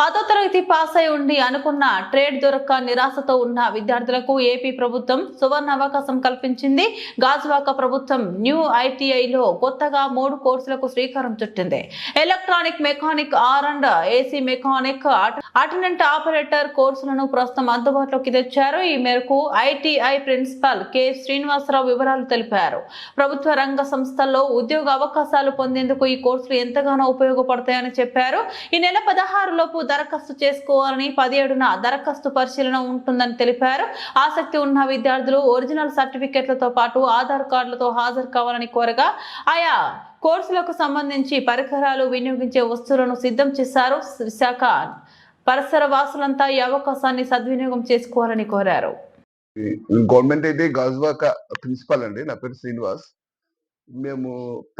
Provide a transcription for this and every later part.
పదో తరగతి పాస్ అయి ఉండి అనుకున్న ట్రేడ్ దొరక్క నిరాశతో ఉన్న విద్యార్థులకు ఏపీ ప్రభుత్వం సువర్ణ అవకాశం కల్పించింది. గాజువాక ప్రభుత్వం న్యూ ఐటీఐలో కొత్తగా మూడు కోర్సులకు శ్రీకారం చుట్టింది. Electronic mechanic R and AC mechanic attendant operator కోర్సులను ప్రస్తుతం అందుబాటులోకి తెచ్చారు. ఈ మేరకు ఐటీఐ ప్రిన్సిపల్ కె శ్రీనివాసరావు వివరాలు తెలిపారు. ప్రభుత్వ రంగ సంస్థల్లో ఉద్యోగ అవకాశాలు పొందేందుకు ఈ కోర్సులు ఎంతగానో ఉపయోగపడతాయని చెప్పారు. ఈ నెల పదహారులోపు దరఖాస్తు చేసుకోవాలని పదిహేడున దరఖాస్తు పరిశీలన ఉంటుందని తెలిపారు. ఆసక్తి ఉన్న విద్యార్థులు ఒరిజినల్ సర్టిఫికెట్లతో పాటు ఆధార్ కార్డులతో హాజరు కావాలని కోరగా ఆయా కోర్సులకు సంబంధించి పరికరాలు వినియోగించే వస్తువులను సిద్ధం చేశారు. విశాఖ పరిసర వాసులంతా ఈ అవకాశాన్ని సద్వినియోగం చేసుకోవాలని కోరారు. గవర్నమెంట్ అయితే గాజువాక ప్రిన్సిపాల్ అండి. నా పేరు శ్రీనివాస్. మేము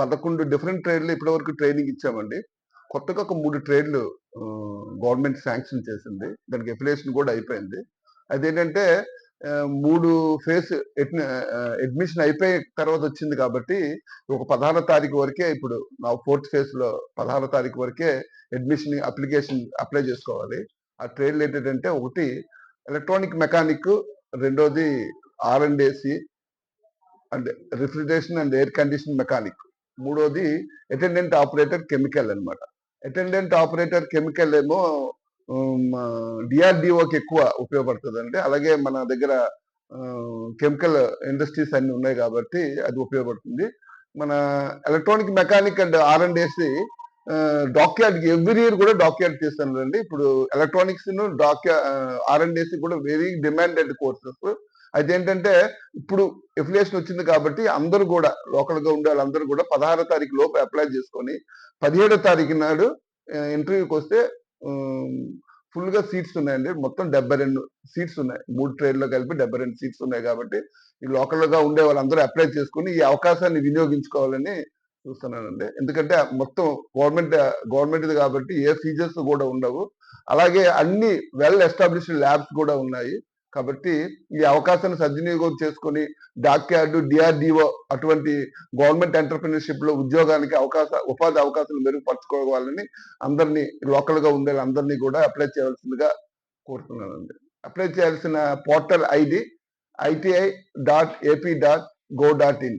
పదకొండు డిఫరెంట్ ట్రైన్లు ఇప్పటి వరకు ట్రైనింగ్ ఇచ్చామండి. కొత్తగా ఒక మూడు ట్రేడ్లు గవర్నమెంట్ శాంక్షన్ చేసింది. దానికి ఎఫిలేషన్ కూడా అయిపోయింది. అదేంటంటే మూడు ఫేస్ అడ్మిషన్ అయిపోయిన తర్వాత వచ్చింది కాబట్టి ఒక పదహారో తారీఖు వరకే ఇప్పుడు నా ఫోర్త్ ఫేజ్లో పదహారో తారీఖు వరకే అడ్మిషన్ అప్లికేషన్ అప్లై చేసుకోవాలి. ఆ ట్రేడ్లు ఏంటంటే ఒకటి ఎలక్ట్రానిక్ మెకానిక్ రెండోది R and AC and refrigeration and air condition mechanic. మూడోది అటెండెంట్ ఆపరేటర్ కెమికల్ అనమాట అటెండెంట్ ఆపరేటర్ కెమికల్ ఏమో డిఆర్డిఓకి ఎక్కువ ఉపయోగపడుతుంది అలాగే మన దగ్గర కెమికల్ ఇండస్ట్రీస్ అన్ని ఉన్నాయి కాబట్టి అది ఉపయోగపడుతుంది. మన electronic mechanic and R and AC డాక్యార్డ్కి every year కూడా డాక్యార్డ్ చేస్తానండి ఇప్పుడు ఎలక్ట్రానిక్స్ డాక్యా ఆర్ అండ్ ఏసీ కూడా వెరీ డిమాండెడ్ కోర్సెస్. అదేంటంటే ఇప్పుడు ఎఫిలియేషన్ వచ్చింది కాబట్టి అందరూ కూడా లోకల్గా ఉండే వాళ్ళందరూ కూడా పదహారో తారీఖు లోపు అప్లై చేసుకొని పదిహేడో తారీఖు నాడు ఇంటర్వ్యూకి వస్తే ఫుల్గా సీట్స్ ఉన్నాయండి. మొత్తం డెబ్బై రెండు సీట్స్ ఉన్నాయి. మూడు ట్రైన్లో కలిపి డెబ్బై రెండు సీట్స్ ఉన్నాయి కాబట్టి ఈ లోకల్గా ఉండే వాళ్ళందరూ అప్లై చేసుకుని ఈ అవకాశాన్ని వినియోగించుకోవాలని చూస్తున్నానండి. ఎందుకంటే మొత్తం గవర్నమెంట్ గవర్నమెంట్ కాబట్టి ఏ ఫీజర్స్ కూడా ఉండవు. అలాగే అన్ని వెల్ ఎస్టాబ్లిష్డ్ ల్యాబ్స్ కూడా ఉన్నాయి. కాబట్టి ఈ అవకాశాన్ని సద్వినియోగం చేసుకొని డాక్యార్డు డిఆర్డిఓ అటువంటి గవర్నమెంట్ ఎంటర్ప్రినర్షిప్లో ఉద్యోగానికి అవకాశ ఉపాధి అవకాశాలు మెరుగుపరచుకోవాలని అందరినీ లోకల్గా ఉండే అందరినీ కూడా అప్లై చేయాల్సిందిగా కోరుతున్నానండి. అప్లై చేయాల్సిన portal ID ITI dot AP dot gov dot in.